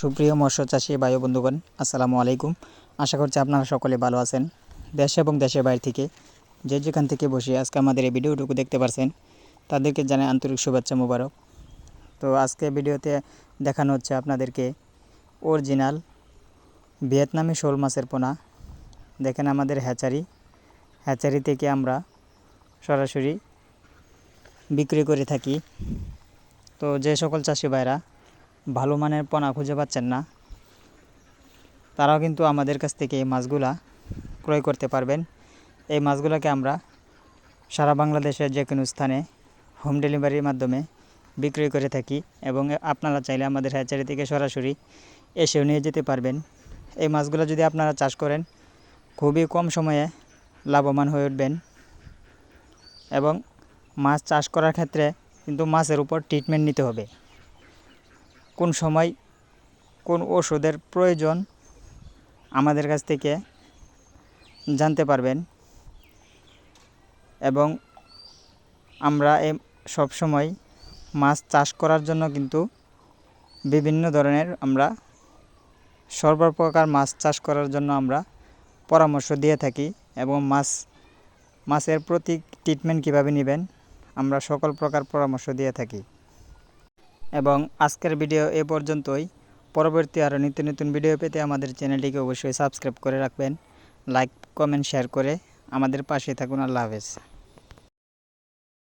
সুপ্রিয় মৎস্য চাষী বায়ু বন্ধুগণ, আসসালামু আলাইকুম। আশা করছি আপনারা সকলে ভালো আছেন। দেশ এবং দেশের বাইরে থেকে যে যেখান থেকে বসে আজকে আমাদের এই ভিডিওটুকু দেখতে পারছেন, তাদেরকে জানাই আন্তরিক শুভেচ্ছা মুবারক। তো আজকে ভিডিওতে দেখানো হচ্ছে আপনাদেরকে অরিজিনাল ভিয়েতনামি শোল মাছের পোনা। দেখেন আমাদের হ্যাচারি। হ্যাচারি থেকে আমরা সরাসরি বিক্রি করে থাকি। তো যে সকল চাষি ভাইরা ভালো মানের পোনা খুঁজে পাচ্ছেন না। তারাও কিন্তু আমাদের কাছ থেকে এই মাছগুলা ক্রয় করতে পারবেন। এই মাছগুলোকে আমরা সারা বাংলাদেশের যে কোনো স্থানে হোম ডেলিভারির মাধ্যমে বিক্রি করে থাকি এবং আপনারা চাইলে আমাদের হ্যাচারি থেকে সরাসরি এসেও নিয়ে যেতে পারবেন। এই মাছগুলো যদি আপনারা চাষ করেন, খুবই কম সময়ে লাভবান হয়ে উঠবেন। এবং মাছ চাষ করার ক্ষেত্রে কিন্তু মাছের উপর ট্রিটমেন্ট নিতে হবে। কোন সময় কোন ওষুধের প্রয়োজন আমাদের কাছ থেকে জানতে পারবেন। এবং আমরা এ সব সময় মাছ চাষ করার জন্য কিন্তু বিভিন্ন ধরনের আমরা সর্বপ্রকার মাছ চাষ করার জন্য আমরা পরামর্শ দিয়ে থাকি এবং মাছ, মাছের প্রতি ট্রিটমেন্ট কীভাবে নেবেন, আমরা সকল প্রকার পরামর্শ দিয়ে থাকি। এবং আজকের ভিডিও এ পর্যন্তই। পরবর্তী আরও নিত্য নতুন ভিডিও পেতে আমাদের চ্যানেলটিকে অবশ্যই সাবস্ক্রাইব করে রাখবেন। লাইক, কমেন্ট, শেয়ার করে আমাদের পাশে থাকুন। আল্লাহ হাফেজ।